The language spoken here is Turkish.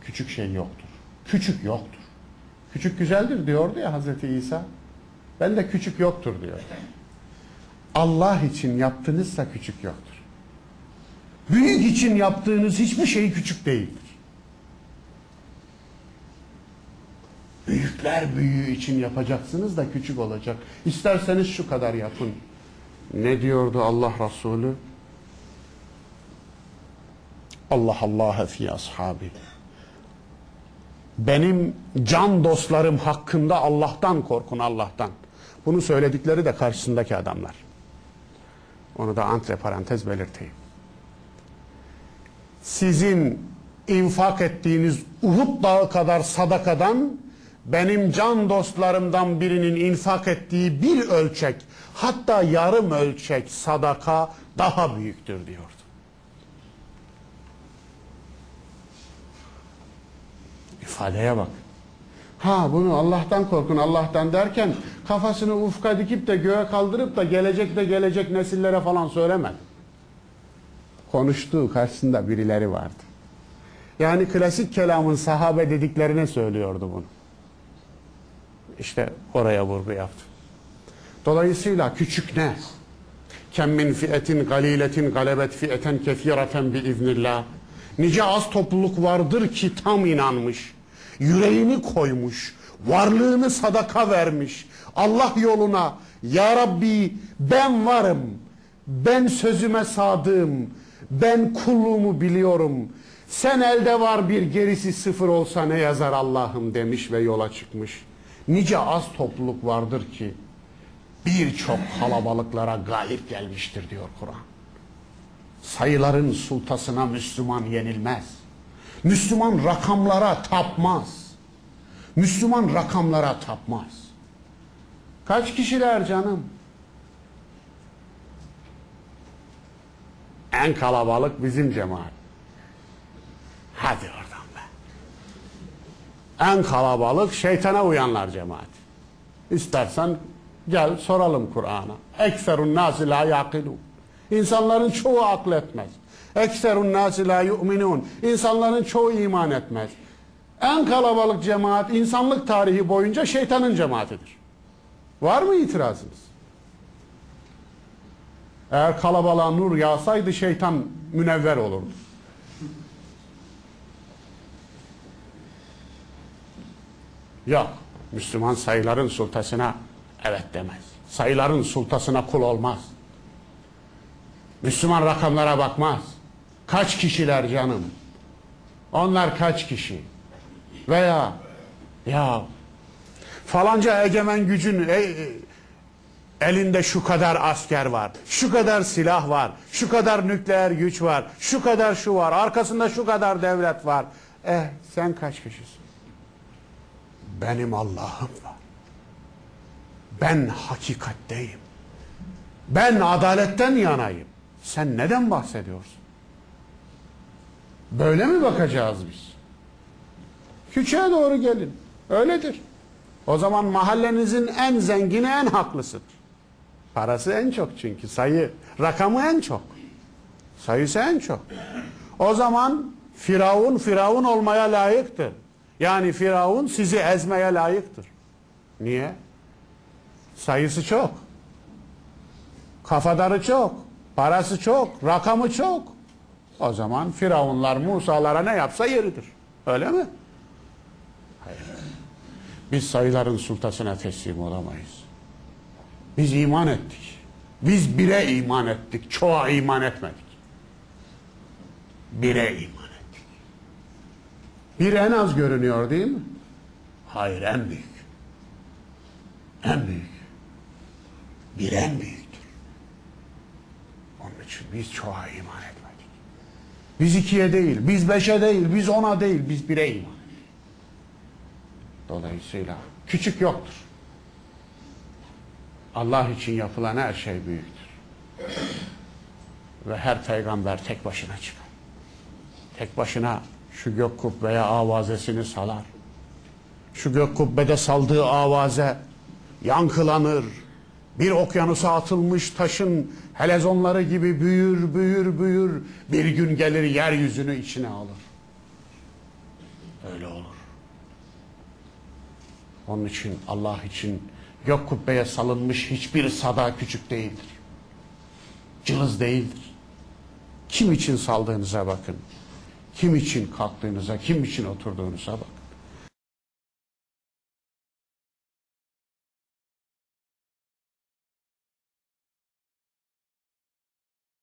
küçük şey yoktur. Küçük yoktur. Küçük güzeldir diyordu ya Hazreti İsa. Ben de küçük yoktur diyor. Allah için yaptığınızsa küçük yoktur. Büyük için yaptığınız hiçbir şey küçük değildir. Büyükler büyüğü için yapacaksınız da küçük olacak. İsterseniz şu kadar yapın. Ne diyordu Allah Resulü? Allah Allah fi ashabi. Benim can dostlarım hakkında Allah'tan korkun Allah'tan. Bunu söyledikleri de karşısındaki adamlar. Onu da antre parantez belirteyim. Sizin infak ettiğiniz Uhud dağı kadar sadakadan benim can dostlarımdan birinin infak ettiği bir ölçek hatta yarım ölçek sadaka daha büyüktür diyordu. İfadeye bak. Ha bunu Allah'tan korkun Allah'tan derken kafasını ufka dikip de göğe kaldırıp da gelecek de gelecek nesillere falan söylemedi. Konuştuğu karşısında birileri vardı. Yani klasik kelamın sahabe dediklerine söylüyordu bunu. İşte oraya vurgu yaptı. Dolayısıyla küçük ne? Kem min fiyetin galiletin galebet fiyeten kefireten bi iznillah. Nice az topluluk vardır ki tam inanmış. Yüreğini koymuş. Varlığını sadaka vermiş. Allah yoluna Ya Rabbi ben varım. Ben sözüme sadığım. Ben kulluğumu biliyorum. Sen elde var bir gerisi sıfır olsa ne yazar Allah'ım demiş ve yola çıkmış. Nice az topluluk vardır ki birçok kalabalıklara galip gelmiştir diyor Kur'an. Sayıların sultasına Müslüman yenilmez. Müslüman rakamlara tapmaz. Müslüman rakamlara tapmaz. Kaç kişiler canım? En kalabalık bizim cemaat. Hadi oradan be. En kalabalık şeytana uyanlar cemaat. İstersen gel soralım Kur'an'a. Ekserun nasi la yaqilun. İnsanların çoğu akletmez. Ekserun nasi la yu'minun. İnsanların çoğu iman etmez. En kalabalık cemaat insanlık tarihi boyunca şeytanın cemaatidir. Var mı itirazınız? Eğer kalabalığa nur yağsaydı şeytan münevver olurdu. Yok. Müslüman sayıların sultasına evet demez. Sayıların sultasına kul olmaz. Müslüman rakamlara bakmaz. Kaç kişiler canım? Onlar kaç kişi? Veya ya falanca egemen gücün e, e, elinde şu kadar asker var, şu kadar silah var, şu kadar nükleer güç var, şu kadar şu var, arkasında şu kadar devlet var. Eh sen kaç kişisin? Benim Allah'ım var. Ben hakikatteyim. Ben adaletten yanayım. Sen neden bahsediyorsun? Böyle mi bakacağız biz? Küçüğe doğru gelin. Öyledir. O zaman mahallenizin en zengini en haklısıdır. Parası en çok çünkü sayı, rakamı en çok. Sayısı en çok. O zaman Firavun Firavun olmaya layıktır. Yani Firavun sizi ezmeye layıktır. Niye? Sayısı çok. Kafadarı çok. Parası çok. Rakamı çok. O zaman Firavunlar Musa'lara ne yapsa yeridir. Öyle mi? Hayır. Biz sayıların sultasına teslim olamayız. Biz iman ettik. Biz bire iman ettik. Çoğa iman etmedik. Bire iman ettik. Bir en az görünüyor değil mi? Hayır en büyük. En büyük. Bir en büyüktür. Onun için biz çoğa iman etmedik. Biz ikiye değil, biz beşe değil, biz ona değil, biz bire iman. Dolayısıyla küçük yoktur. Allah için yapılan her şey büyüktür. Ve her peygamber tek başına çıkar. Tek başına şu gök kubbeye avazesini salar. Şu gök kubbede saldığı avaze yankılanır. Bir okyanusa atılmış taşın helezonları gibi büyür, büyür, büyür. Bir gün gelir yeryüzünü içine alır. öyle olur. Onun için Allah için gök kubbeye salınmış hiçbir sada küçük değildir. Cılız değildir. Kim için saldığınıza bakın. Kim için kalktığınıza, kim için oturduğunuza bakın.